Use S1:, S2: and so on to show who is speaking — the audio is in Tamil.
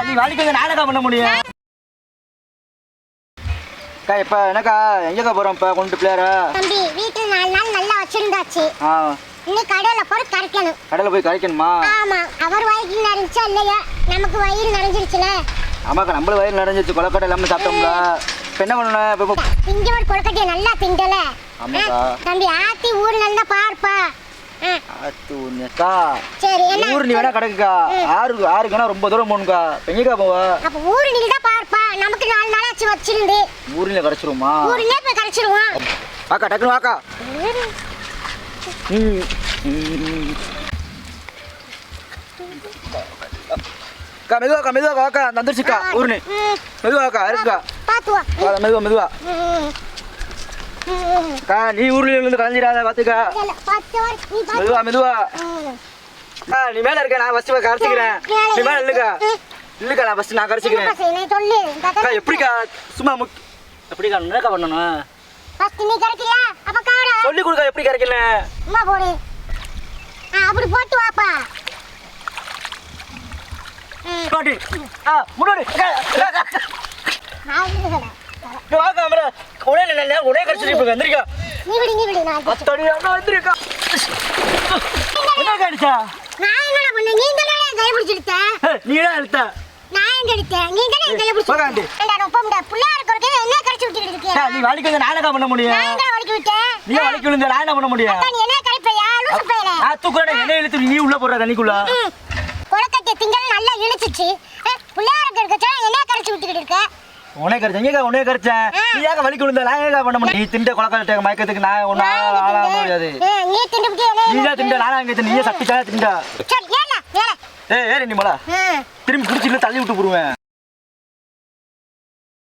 S1: நீ வேலைக்கு நானக்கா பண்ண முடியும் அக்கா இப்ப என்னக்கா எங்கக்கா போறோம் இப்ப கொண்டு பிள்ளையாரா
S2: தம்பி வீட்டுல நாலு நாள் நல்லா வச்சிருந்தாச்சு. இன்னைக்கு கடையில போய் கரைக்கணும்.
S1: கடையில் போய் கரைக்கணுமா?
S2: ஆமா அவர் வயிறு நிறைஞ்சா இல்லையா? நமக்கு வயிறு நிறைஞ்சிருச்சுல.
S1: ஆமாக்கா நம்மள வயிறு நிறைஞ்சிச்சு கொலக்கட்டை எல்லாமே சாப்பிட்டோம்ல. என்ன பண்ணணும்?
S2: திங்கவர் கொழுக்கட்டையை நல்லா. ஆ, தம்பி ஆத்தி ஊர்ல இருந்தா பார்ப்பா ஆ,
S1: ஆத்து ஒன்றுக்கா
S2: சரி என்ன?
S1: ஊர் நீ வேணா கிடக்குக்கா. ஆறு ஆறுக்குன்னா ரொம்ப தூரம் போகணுக்கா. இப்போ எங்கேக்கா போவா?
S2: அப்ப ஊரு நீ தான் பார்ப்பா. நமக்கு நாலு வச்சிருந்து.
S1: கிடச்சிருமா
S2: ஊர்லயே போய் கரைச்சிருவோம்.
S1: வாக்கா டக்குனு வாக்கா. அக்கா மெதுவாக்கா மெதுவாக்கா வாக்கா. வந்துருச்சுக்கா ஊர்னு.
S2: ம்,
S1: மெதுவாக்கா இருக்குக்கா மெதுவா மெதுவா. அக்கா நீ ஊர்ல இருந்து கலைஞ்சிடாத பார்த்துக்கா
S2: இல்ல, பத்து வரை நீ பாத்து
S1: மெதுவா மெதுவா. நீ மேல இருக்க நான் ஃபர்ஸ்ட் கரைச்சிக்கிறேன். நீ மேல இல்லக்கா இல்லக்கா நான் ஃபர்ஸ்ட் நான் கரைச்சிக்கிறேன். அக்கா எப்படிக்கா சும்மா முக் எப்படிக்கா என்னக்கா பண்ணணும்?
S2: ஃபர்ஸ்ட் நீ கரைக்கிறியா? அப்ப காடா
S1: சொல்லி கொடுக்கா எப்படி கரைக்கல.
S2: அம்மா போடு. ஆ அப்படி போட்டு வாப்பா. ம்,
S1: பாட்டி. ஆ முன்னாடி. அமரா உடனே இல்லை உடனே இப்போ வந்திருக்கா.
S2: நீ விடு நீ விடு நான் கடிச்சு-
S1: அத்தடி அண்ணா வந்திருக்கா. என்ன கடிச்சா
S2: நான் என்னடா பண்ணேன் நீ தானே என் கையை பிடிச்சி இழுத்த?
S1: ஏய், நீ தான் எடுத்த
S2: நான் எங்க எடுத்தேன் நீ தானே என் கையை பிடிச்சி புள்ளையா இருக்கிறது என்ன கடிச்சு விட்டுட்டு இருக்கியா?
S1: அக்கா, நீ வேலைக்கு வந்து நானக்கா பண்ண முடியும்.
S2: நான் எங்க வலிக்கு விட்டேன்?
S1: நீ வேலைக்கு விழுந்த நான் என்ன பண்ண முடியும்.
S2: அப்பா, நீ என்ன கரைப்பையா லூசு பையல.
S1: நான் என்ன இழுத்து நீ உள்ள போடுற தண்ணிக்குள்ள.
S2: ம் கொலக்கட்டை திங்கள் நல்லா இழுத்துச்சு. புள்ளையா இருக்கிற என்ன கரைச்சு விட்டுக்கிட்டு இருக்க?
S1: உனே கரைச்சேன் எங்க உனே கரைச்சேன். நீ ஏக வலிக்கு நான் ஏக பண்ண முடியும்? நீ திண்ட கொலக்காட்ட மயக்கத்துக்கு நான் ஒன்றும் ஆள ஆளாக முடியாது.
S2: ஏ, நீ
S1: தான் திண்ட நானா அங்கே நீயே சட்டிச்சா திண்டா? ஏய் ஏறி நீ மலா திரும்பி பிடிச்சில தள்ளி விட்டு போடுவேன்.